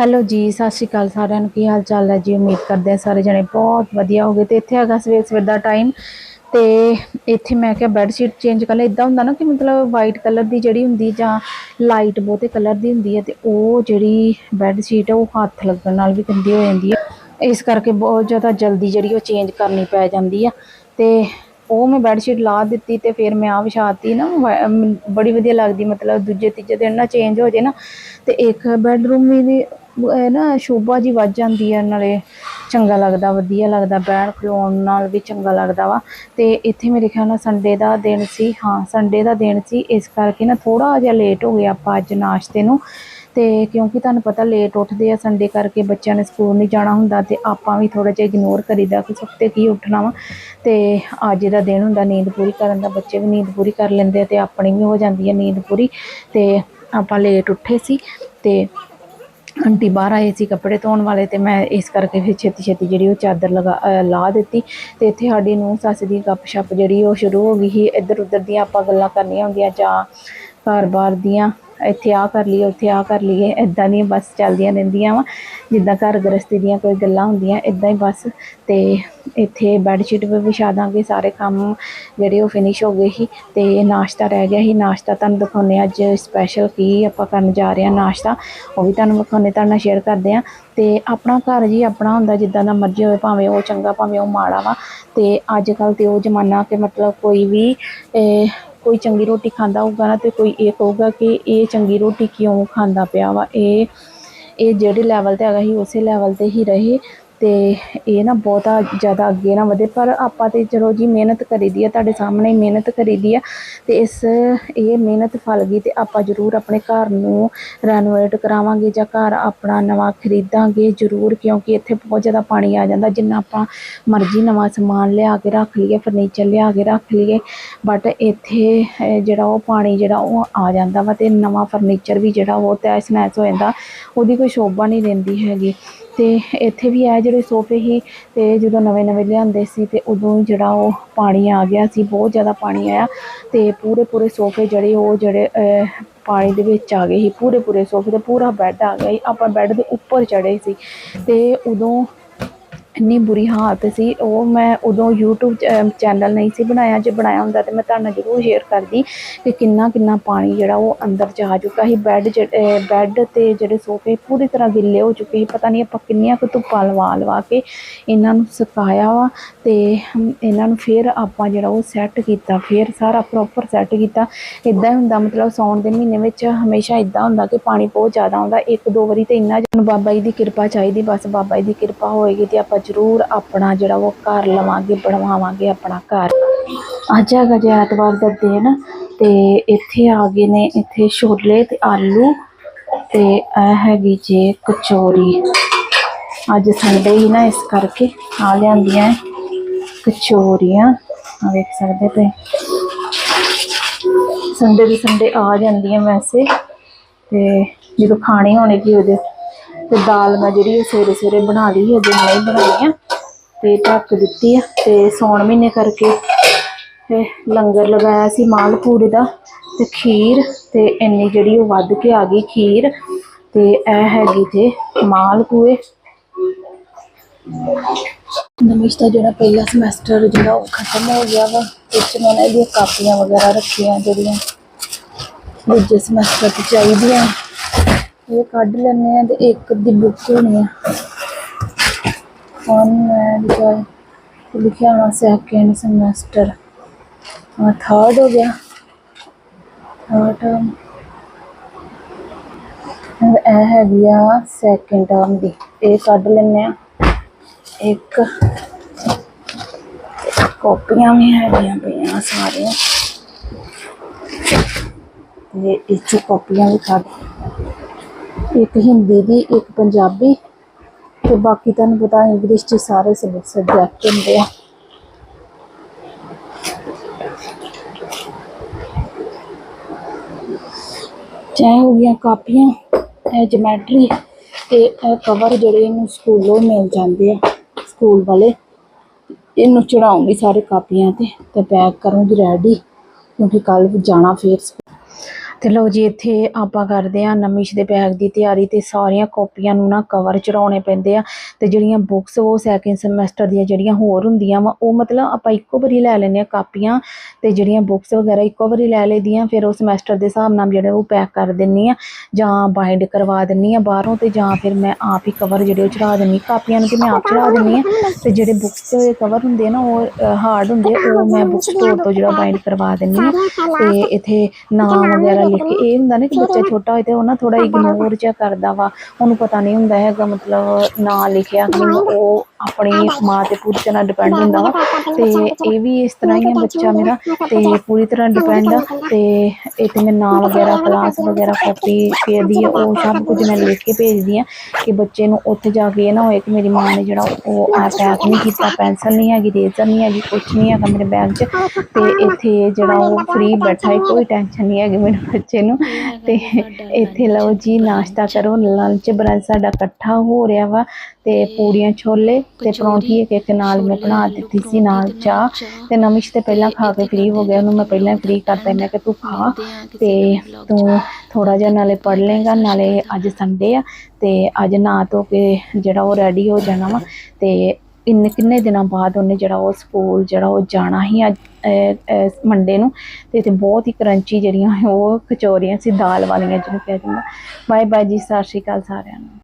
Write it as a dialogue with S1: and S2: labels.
S1: Hello ਜੀ, ਸਤਿ ਸ਼੍ਰੀ ਅਕਾਲ ਸਾਰਿਆਂ ਨੂੰ। ਕੀ ਹਾਲ ਚਾਲ ਹੈ ਜੀ? ਉਮੀਦ ਕਰਦੇ ਆ ਸਾਰੇ ਜਣੇ ਬਹੁਤ ਵਧੀਆ ਹੋਗੇ। ਤੇ ਇੱਥੇ ਹੈਗਾ ਸਵੇਰ ਸਵੇਰ ਦਾ ਟਾਈਮ ਤੇ ਇੱਥੇ ਮੈਂ ਕਿਹਾ ਬੈੱਡ ਸ਼ੀਟ ਚੇਂਜ ਕਰ ਲੈ। ਇਦਾਂ ਹੁੰਦਾ ਨਾ ਕਿ ਮਤਲਬ ਵਾਈਟ ਕਲਰ ਦੀ ਜਿਹੜੀ ਹੁੰਦੀ ਜਾਂ ਲਾਈਟ ਬਹੁਤੇ ਕਲਰ ਦੀ ਹੁੰਦੀ ਹੈ ਤੇ ਉਹ ਜਿਹੜੀ ਬੈੱਡ ਸ਼ੀਟ ਹੈ ਉਹ ਹੱਥ ਲੱਗਣ ਨਾਲ ਵੀ ਗੰਦੀ ਹੋ ਜਾਂਦੀ ਹੈ। ਇਸ ਕਰਕੇ ਬਹੁਤ ਜ਼ਿਆਦਾ ਜਲਦੀ ਜਿਹੜੀ ਉਹ ਚੇਂਜ ਕਰਨੀ ਪੈ ਜਾਂਦੀ ਆ। ਤੇ ਉਹ ਮੈਂ ਬੈੱਡਸ਼ੀਟ ਲਾ ਦਿੱਤੀ ਤੇ ਫਿਰ ਮੈਂ ਆ ਵਿਛਾਤੀ ਨਾ ਬੜੀ ਵਧੀਆ ਲੱਗਦੀ, ਮਤਲਬ ਦੂਜੇ, ਤੀਜੇ ਦਿਨ ਨਾ ਚੇਂਜ ਹੋ ਜੇ ਨਾ, ਤੇ ਇੱਕ ਬੈੱਡਰੂਮ ਵੀ ਨਾ ਸ਼ੋਭਾ ਜੀ ਵੱਜ ਜਾਂਦੀ ਹੈ ਨਾਲੇ ਚੰਗਾ ਲੱਗਦਾ, ਵਧੀਆ ਲੱਗਦਾ ਬੈਠ ਖਲੋਣ ਨਾਲ ਵੀ ਚੰਗਾ ਲੱਗਦਾ ਵਾ, ਤੇ ਇੱਥੇ ਮੇਰੇ ਖਿਆਲ ਨਾਲ ਸੰਡੇ ਦਾ ਦਿਨ ਸੀ, ਹਾਂ ਸੰਡੇ ਦਾ ਦਿਨ ਸੀ, ਇਸ ਕਰਕੇ ਨਾ ਥੋੜਾ ਜਿਹਾ ਲੇਟ ਹੋ ਗਿਆ ਆਪਾਂ ਅੱਜ ਨਾਸ਼ਤੇ ਨੂੰ ਤੇ ਕਿਉਂਕਿ ਤੁਹਾਨੂੰ ਪਤਾ ਲੇਟ ਉੱਠਦੇ ਆ ਸੰਡੇ ਕਰਕੇ ਬੱਚਿਆਂ ਨੇ ਸਕੂਲ ਨਹੀਂ ਜਾਣਾ ਹੁੰਦਾ ਤੇ ਆਪਾਂ ਵੀ ਥੋੜਾ ਜਿਹਾ ਇਗਨੋਰ ਕਰੀਦਾ ਕਿ ਸੁੱਤੇ ਕੀ ਉੱਠਣਾ ਵਾ। ਤੇ ਅੱਜ ਦਾ ਦਿਨ ਹੁੰਦਾ, ਨੀਂਦ ਪੂਰੀ ਕਰਨ ਦਾ, ਬੱਚੇ ਵੀ ਨੀਂਦ ਪੂਰੀ ਕਰ ਲੈਂਦੇ ਆ ਤੇ ਆਪਣੀ ਵੀ ਹੋ ਜਾਂਦੀ ਹੈ ਨੀਂਦ ਪੂਰੀ। ਤੇ ਆਪਾਂ ਲੇਟ ਉੱਠੇ ਸੀ ਤੇ ਆਂਟੀ ਬਾਹਰ ਆਏ ਸੀ ਕੱਪੜੇ ਧੋਣ ਵਾਲੇ ਤੇ ਮੈਂ ਇਸ ਕਰਕੇ ਫਿਰ ਛੇਤੀ ਛੇਤੀ ਜਿਹੜੀ ਉਹ ਚਾਦਰ ਲਗਾ ਲਾ ਦਿੱਤੀ ਤੇ ਇੱਥੇ ਸਾਡੀ ਨੂੰ ਸੱਸ ਦੀ ਗੱਪਸ਼ਪ ਜਿਹੜੀ ਉਹ ਸ਼ੁਰੂ ਹੋ ਗਈ ਸੀ। ਇੱਧਰ ਉੱਧਰ ਦੀਆਂ ਆਪਾਂ ਗੱਲਾਂ ਕਰਨੀਆਂ ਹੁੰਦੀਆਂ ਜਾਂ ਘਰ-ਬਾਰ ਦੀਆਂ ਇੱਥੇ ਆ ਕਰ ਲਈਏ, ਉੱਥੇ ਆ ਕਰ ਲਈਏ ਇਦਾਂ ਦੀਆਂ ਬਸ ਚੱਲਦੀਆਂ ਰਹਿੰਦੀਆਂ ਵਾ, ਜਿੱਦਾਂ ਘਰ ਗ੍ਰਸਤੀ ਦੀਆਂ ਕੋਈ ਗੱਲਾਂ ਹੁੰਦੀਆਂ ਇਦਾਂ ਹੀ ਬਸ ਤੇ ਇੱਥੇ ਬੈੱਡਸ਼ੀਟ ਵੀ ਵਿਛਾ ਦਾਂਗੇ, ਸਾਰੇ ਕੰਮ ਜਿਹੜੇ ਉਹ ਫਿਨਿਸ਼ ਹੋ ਗਏ ਸੀ ਤੇ ਨਾਸ਼ਤਾ ਰਹਿ ਗਿਆ ਸੀ, ਨਾਸ਼ਤਾ ਤੁਹਾਨੂੰ ਦਿਖਾਉਂਦੇ ਹਾਂ ਅੱਜ ਸਪੈਸ਼ਲ ਕੀ ਆਪਾਂ ਕਰਨ ਜਾ ਰਹੇ ਹਾਂ ਨਾਸ਼ਤਾ, ਉਹ ਵੀ ਤੁਹਾਨੂੰ ਵਿਖਾਉਂਦੇ, ਤੁਹਾਡੇ ਨਾਲ ਸ਼ੇਅਰ ਕਰਦੇ ਹਾਂ ਤੇ ਆਪਣਾ ਘਰ ਜੀ ਆਪਣਾ ਹੁੰਦਾ, ਜਿੱਦਾਂ ਦਾ ਮਰਜ਼ੀ ਹੋਵੇ, ਭਾਵੇਂ ਉਹ ਚੰਗਾ, ਭਾਵੇਂ ਉਹ ਮਾੜਾ ਵਾ ਤੇ ਅੱਜ ਕੱਲ ਤੇ ਉਹ ਜ਼ਮਾਨਾ ਕਿ ਮਤਲਬ ਕੋਈ ਵੀ ਕੋਈ ਚੰਗੀ ਰੋਟੀ ਖਾਂਦਾ ਹੋਊਗਾ ਨਾ ਤੇ ਕੋਈ ਇਹ ਕਹੂਗਾ ਕਿ ਇਹ ਚੰਗੀ ਰੋਟੀ ਕਿਉਂ ਖਾਂਦਾ ਪਿਆ ਵਾ? ਇਹ ਇਹ ਜਿਹੜੇ ਲੈਵਲ ਤੇ ਹੈਗਾ ਸੀ, ਉਸੇ ਲੈਵਲ ਤੇ ਹੀ ਰਹੇ। ਅਤੇ ਇਹ ਨਾ ਬਹੁਤਾ ਜ਼ਿਆਦਾ ਅੱਗੇ ਨਾ ਵਧੇ, ਪਰ ਆਪਾਂ ਤਾਂ ਚਲੋ ਜੀ ਮਿਹਨਤ ਕਰੀਦੀ ਆ, ਤੁਹਾਡੇ ਸਾਹਮਣੇ ਹੀ ਮਿਹਨਤ ਕਰੀਦੀ ਆ ਅਤੇ ਇਸ ਇਹ ਮਿਹਨਤ ਫਲ ਗਈ ਅਤੇ ਆਪਾਂ ਜ਼ਰੂਰ ਆਪਣੇ ਘਰ ਨੂੰ ਰੈਨੋਵੇਟ ਕਰਾਵਾਂਗੇ ਜਾਂ ਘਰ ਆਪਣਾ ਨਵਾਂ ਖਰੀਦਾਂਗੇ ਜ਼ਰੂਰ, ਕਿਉਂਕਿ ਇੱਥੇ ਬਹੁਤ ਜ਼ਿਆਦਾ ਪਾਣੀ ਆ ਜਾਂਦਾ, ਜਿੰਨਾ ਆਪਾਂ ਮਰਜ਼ੀ ਨਵਾਂ ਸਮਾਨ ਲਿਆ ਕੇ ਰੱਖ ਲਈਏ ਫਰਨੀਚਰ ਲਿਆ ਕੇ ਰੱਖ ਲਈਏ ਬਟ ਇੱਥੇ ਜਿਹੜਾ ਉਹ ਪਾਣੀ ਜਿਹੜਾ ਉਹ ਆ ਜਾਂਦਾ ਵਾ ਅਤੇ ਨਵਾਂ ਫਰਨੀਚਰ ਵੀ ਜਿਹੜਾ ਉਹ ਤਹਿਸ ਨਹਿਸ ਹੋ ਜਾਂਦਾ, ਉਹਦੀ ਕੋਈ ਸ਼ੋਭਾ ਨਹੀਂ ਰਹਿੰਦੀ ਹੈਗੀ। ਅਤੇ ਇੱਥੇ ਵੀ ਇਹ ਜਿਹੜੇ ਸੋਫੇ ਸੀ ਤੇ ਜਦੋਂ ਨਵੇਂ ਨਵੇਂ ਲਿਆਂਦੇ ਸੀ ਤੇ ਉਦੋਂ ਹੀ ਜਿਹੜਾ ਉਹ ਪਾਣੀ ਆ ਗਿਆ ਸੀ, ਬਹੁਤ ਜ਼ਿਆਦਾ ਪਾਣੀ ਆਇਆ ਤੇ ਪੂਰੇ ਪੂਰੇ ਸੋਫੇ ਜਿਹੜੇ ਉਹ ਜਿਹੜੇ ਪਾਣੀ ਦੇ ਵਿੱਚ ਆ ਗਏ ਸੀ, ਪੂਰੇ ਪੂਰੇ ਸੋਫੇ ਤੇ ਪੂਰਾ ਬੈੱਡ ਆ ਗਿਆ ਸੀ, ਆਪਾਂ ਬੈੱਡ ਦੇ ਉੱਪਰ ਚੜੇ ਸੀ ਤੇ ਉਦੋਂ ਇੰਨੀ ਬੁਰੀ ਹਾਲਤ ਸੀ, ਉਹ ਮੈਂ ਉਦੋਂ YouTube ਚ- ਚੈਨਲ ਨਹੀਂ ਸੀ ਬਣਾਇਆ, ਜੇ ਬਣਾਇਆ ਹੁੰਦਾ ਤੇ ਮੈਂ ਤੁਹਾਨੂੰ ਨਾਲ ਜ਼ਰੂਰ ਸ਼ੇਅਰ ਕਰਦੀ ਕਿ ਕਿੰਨਾ ਕਿੰਨਾ ਪਾਣੀ ਜਿਹੜਾ ਉਹ ਅੰਦਰ ਜਾ ਚੁੱਕਾ ਸੀ ਬੈੱਡ ਬੈੱਡ ਤੇ ਜਿਹੜੇ ਸੋਫੇ ਪੂਰੀ ਤਰ੍ਹਾਂ ਗਿੱਲੇ ਹੋ ਚੁੱਕੇ ਸੀ, ਪਤਾ ਨਹੀਂ ਆਪਾਂ ਕਿੰਨੀਆਂ ਕੁ ਧੁੱਪਾਂ ਲਵਾ ਲਵਾ ਕੇ ਇਹਨਾਂ ਨੂੰ ਸੁਕਾਇਆ ਵਾ ਤੇ ਇਹਨਾਂ ਨੂੰ ਫਿਰ ਆਪਾਂ ਜਿਹੜਾ ਉਹ ਸੈੱਟ ਕੀਤਾ, ਫਿਰ ਸਾਰਾ ਪ੍ਰੋਪਰ ਸੈੱਟ ਕੀਤਾ। ਇਦਾਂ ਹੀ ਹੁੰਦਾ, ਮਤਲਬ ਸੌਣ ਦੇ ਮਹੀਨੇ ਵਿੱਚ ਹਮੇਸ਼ਾ ਇਦਾਂ ਹੁੰਦਾ ਕਿ ਪਾਣੀ ਬਹੁਤ ਜ਼ਿਆਦਾ ਆਉਂਦਾ ਇੱਕ ਦੋ ਵਾਰੀ ਤੇ ਇੰਨਾ ਜਦੋਂ ਬਾਬਾ ਜੀ ਦੀ ਕਿਰਪਾ ਚਾਹੀਦੀ, ਬਸ ਬਾਬਾ ਜੀ ਦੀ ਕਿਰਪਾ ਹੋਏਗੀ ਤੇ ਆਪਾਂ ਜ਼ਰੂਰ ਆਪਣਾ ਜਿਹੜਾ ਉਹ ਘਰ ਲਵਾਂਗੇ, ਬਣਵਾਵਾਂਗੇ ਆਪਣਾ ਘਰ। ਅੱਜ ਹੈਗਾ ਜੀ ਐਤਵਾਰ ਦਾ ਦਿਨ ਤੇ ਇੱਥੇ ਆ ਗਏ ਨੇ ਇੱਥੇ ਛੋਲੇ ਤੇ ਆਲੂ ਤੇ ਇਹ ਹੈਗੀ ਜੇ ਕਚੋਰੀ। ਅੱਜ ਸੰਡੇ ਹੀ ਨਾ ਇਸ ਕਰਕੇ ਆ ਲਿਆਂਦੀਆਂ ਕਚੋਰੀਆਂ। ਆ ਵੇਖ ਸਕਦੇ ਪਏ ਸੰਡੇ ਦੀ ਸੰਡੇ ਆ ਜਾਂਦੀਆਂ ਵੈਸੇ ਤੇ ਜਦੋਂ ਖਾਣੀ ਹੋਣੀ ਕੀ ਉਹਦੇ ਤੇ ਦਾਲ ਮੈਂ ਜਿਹੜੀ ਉਹ ਸਵੇਰੇ ਸਵੇਰੇ ਬਣਾ ਲਈ ਅਜੇ ਨਹੀਂ ਬਣਾਈ ਆ ਤੇ ਢੱਕ ਦਿੱਤੀ ਆ ਤੇ ਸੌਣ ਮਹੀਨੇ ਕਰਕੇ ਤੇ ਲੰਗਰ ਲਗਾਇਆ ਸੀ ਮਾਲ ਪੂਰੇ ਦਾ ਤੇ ਖੀਰ ਤੇ ਇੰਨੀ ਜਿਹੜੀ ਉਹ ਵੱਧ ਕੇ ਆ ਗਈ ਖੀਰ ਤੇ ਇਹ ਹੈਗੀ ਜੇ ਮਾਲ ਮਾਲਪੂਏ ਨਮਿਸ਼ ਦਾ ਜਿਹੜਾ ਪਹਿਲਾ ਸਮੈਸਟਰ ਜਿਹੜਾ ਉਹ ਖਤਮ ਹੋ ਗਿਆ ਵਾ, ਵਿੱਚ ਮੈਂ ਨਾ ਇਹਦੀਆਂ ਕਾਪੀਆਂ ਵਗੈਰਾ ਰੱਖੀਆਂ ਜਿਹੜੀਆਂ ਦੂਜੇ ਸਮੈਸਟਰ ਤੇ ਚਾਹੀਦੀਆਂ। ਇਹ ਕੱਢ ਲੈਣੇ ਆ ਤੇ ਇੱਕ ਦੀ ਬੁੱਕ ਹੋਣੀ ਆ। ਫਨ ਐਂਡ ਜੋਏ ਲਿਖਿਆ ਹੋਣਾ ਸੈਕੰਡ ਸਮੈਸਟਰ ਆ ਥਰਡ ਹੋ ਗਿਆ। ਥਰਡ ਟਰਮ ਇਹ ਹੈਗੀ ਆ ਸੈਕੰਡ ਟਰਮ ਦੀ। ਇਹ ਕੱਢ ਲੈਣੇ ਆ ਇੱਕ ਕਾਪੀਆਂ ਵੀ ਹੈਗੀਆਂ ਪਈਆਂ ਸਾਰੀਆਂ। ਤੇ ਇਹ 'ਚੋਂ ਕਾਪੀਆਂ ਵੀ ਕੱਢ ਇੱਕ ਹਿੰਦੀ ਦੀ, ਇੱਕ ਪੰਜਾਬੀ। ਤੇ ਬਾਕੀ ਤੁਹਾਨੂੰ ਪਤਾ ਇੰਗਲਿਸ਼ ਚ ਸਾਰੇ ਸਬਜੈਕਟ ਹੁੰਦੇ ਆ। ਚਾਹ ਹੋ ਗਈਆਂ ਕਾਪੀਆਂ, ਇਹ ਜਮੈਟਰੀ ਤੇ ਇਹ ਕਵਰ ਜਿਹੜੇ ਇਹਨੂੰ ਸਕੂਲੋਂ ਮਿਲ ਜਾਂਦੇ ਆ, ਸਕੂਲ ਵਾਲੇ। ਇਹਨੂੰ ਚੜਾਉਂਗੀ ਸਾਰੇ ਕਾਪੀਆਂ ਤੇ ਤੇ ਪੈਕ ਕਰੂੰਗੀ ਰੈਡੀ ਕਿਉਂਕਿ ਕੱਲ ਜਾਣਾ ਫੇਰ ਤੇ ਲਓ ਜੀ, ਇੱਥੇ ਆਪਾਂ ਕਰਦੇ ਆ ਨਮਿਸ਼ ਦੇ ਬੈਗ ਦੀ ਤਿਆਰੀ ਤੇ ਸਾਰੀਆਂ ਕਾਪੀਆਂ ਨੂੰ ਨਾ ਕਵਰ ਚੜਾਉਣੇ ਪੈਂਦੇ ਆ ਤੇ ਜਿਹੜੀਆਂ ਬੁੱਕਸ ਉਹ ਸੈਕਿੰਡ ਸਮੈਸਟਰ ਦੀਆਂ ਜਿਹੜੀਆਂ ਹੋਰ ਹੁੰਦੀਆਂ ਵਾ, ਉਹ ਮਤਲਬ ਆਪਾਂ ਇੱਕੋ ਵਾਰੀ ਲੈ ਲੈਂਦੇ ਆ ਕਾਪੀਆਂ ਤੇ ਜਿਹੜੀਆਂ ਬੁੱਕਸ ਵਗੈਰਾ ਇੱਕੋ ਵਾਰੀ ਲੈ ਲਈਦੀਆਂ ਫਿਰ ਉਹ ਸਮੈਸਟਰ ਦੇ ਹਿਸਾਬ ਨਾਲ ਜਿਹੜੇ ਉਹ ਪੈਕ ਕਰ ਦਿੰਨੀ ਆ ਜਾਂ ਬਾਈਂਡ ਕਰਵਾ ਦਿੰਨੀ ਆ ਬਾਹਰੋਂ ਤੇ ਜਾਂ ਫਿਰ ਮੈਂ ਆਪ ਹੀ ਕਵਰ ਜਿਹੜੇ ਉਹ ਚੜਾ ਦਿੰਨੀ ਕਾਪੀਆਂ ਨੂੰ ਤੇ ਮੈਂ ਆਪ ਚੜਾ ਦਿੰਨੀ ਆ ਤੇ ਜਿਹੜੇ ਬੁੱਕਸ ਦੇ ਕਵਰ ਹੁੰਦੇ ਆ ਨਾ ਉਹ ਹਾਰਡ ਹੁੰਦੇ ਉਹ ਮੈਂ ਬੁੱਕ ਸਟੋਰ ਤੋਂ ਜਿਹੜਾ ਬਾਈਂਡ ਕਰਵਾ ਦਿੰਨੀ ਆ ਤੇ ਇੱਥੇ ਨਾਮ ਵਗੈਰਾ ਲਿਖ ਕੇ ਇਹ ਹੁੰਦਾ ਨਾ ਕਿ ਬੱਚਾ ਛੋਟਾ ਹੋਏ ਤੇ ਉਹ ਨਾ ਥੋੜਾ ਇਗਨੋਰ ਜਿਹਾ ਕਰਦਾ ਵਾ। ਉਹਨੂੰ ਪਤਾ ਨਹੀਂ ਹੁੰਦਾ ਹੈਗਾ ਮਤਲਬ ਨਾਂ ਲਿਖਿਆ ਕਿ ਉਹ ਆਪਣੀ ਮਾਂ ਤੇ ਪੂਰੀ ਤਰ੍ਹਾਂ ਡਿਪੈਂਡ ਹੁੰਦਾ ਵਾ। ਤੇ ਇਹ ਵੀ ਇਸ ਤਰ੍ਹਾਂ ਹੀ ਆ ਬੱਚਾ ਮੇਰਾ। ਤੇ ਪੂਰੀ ਤਰ੍ਹਾਂ ਡਿਪੈਂਡ ਆ। ਤੇ ਇਹ ਤੇ ਮੈਂ ਨਾਂ ਵਗੈਰਾ ਕਲਾਸ ਵਗੈਰਾ ਕਾਪੀ ਫੇਰਦੀ ਆ ਉਹ ਸਭ ਕੁਝ ਮੈਂ ਲਿਖ ਕੇ ਭੇਜਦੀ ਆ ਕਿ ਬੱਚੇ ਨੂੰ ਉੱਥੇ ਜਾ ਕੇ ਇਹ ਨਾ ਹੋਏ ਕਿ ਮੇਰੀ ਮਾਂ ਨੇ ਜਿਹੜਾ ਉਹ ਆ ਪੈਕ ਨਹੀਂ ਕੀਤਾ ਪੈਨਸਲ ਨਹੀਂ ਹੈਗੀ ਰੇਜ਼ਰ ਨਹੀਂ ਹੈਗੀ ਕੁਝ ਨਹੀਂ ਹੈਗਾ ਮੇਰੇ ਬੈਗ 'ਚ। ਤੇ ਇੱਥੇ ਜਿਹੜਾ ਉਹ ਫ੍ਰੀ ਬੈਠਾ ਹੈ ਕੋਈ ਟੈਨਸ਼ਨ ਨਹੀਂ ਹੈਗੀ ਮੇਰੇ ਬੱਚੇ ਨੂੰ। ਤੇ ਇੱਥੇ ਲਓ ਜੀ ਨਾਸ਼ਤਾ ਕਰੋ ਲੰਚ ਬ੍ਰੰਚ ਸਾਡਾ ਇਕੱਠਾ ਹੋ ਰਿਹਾ ਵਾ। ਤੇ ਪੂੜੀਆਂ ਛੋਲੇ ਤੇ ਪਰੌਂਠੀ ਇੱਕ ਇੱਕ ਨਾਲ ਮੈਂ ਬਣਾ ਦਿੱਤੀ ਸੀ ਨਾਲ ਚਾਹ। ਤੇ ਨਮਿਸ਼ ਤੇ ਪਹਿਲਾਂ ਖਾ ਕੇ ਫ੍ਰੀ ਹੋ ਗਿਆ ਉਹਨੂੰ ਮੈਂ ਪਹਿਲਾਂ ਫ੍ਰੀ ਕਰਤਾ ਮੈਂ ਕਿ ਤੂੰ ਖਾ ਤੇ ਤੂੰ ਥੋੜਾ ਜਿਹਾ ਨਾਲੇ ਪੜ ਲੇਗਾ ਨਾਲੇ ਅੱਜ ਸੰਡੇ ਆ ਤੇ ਅੱਜ ਨਾ ਧੋ ਕੇ ਜਿਹੜਾ ਉਹ ਰੈਡੀ ਹੋ ਜਾਣਾ ਵਾ ਤੇ ਇੰਨੇ ਕਿੰਨੇ ਦਿਨਾਂ ਬਾਅਦ ਉਹਨੇ ਜਿਹੜਾ ਉਹ ਸਕੂਲ ਜਿਹੜਾ ਉਹ ਜਾਣਾ ਹੀ ਅੱਜ ਮੰਡੇ ਨੂੰ ਤੇ ਇੱਥੇ ਬਹੁਤ ਹੀ ਕਰੰਚੀ ਜਿਹੜੀਆਂ ਉਹ ਕਚੋਰੀਆਂ ਸੀ ਦਾਲ ਵਾਲੀਆਂ ਜਿਹਨੂੰ ਕਿਹਾ ਜਾਂਦਾ। ਬਾਏ ਬਾਏ ਜੀ ਸਤਿ ਸ਼੍ਰੀ ਅਕਾਲ ਸਾਰਿਆਂ ਨੂੰ।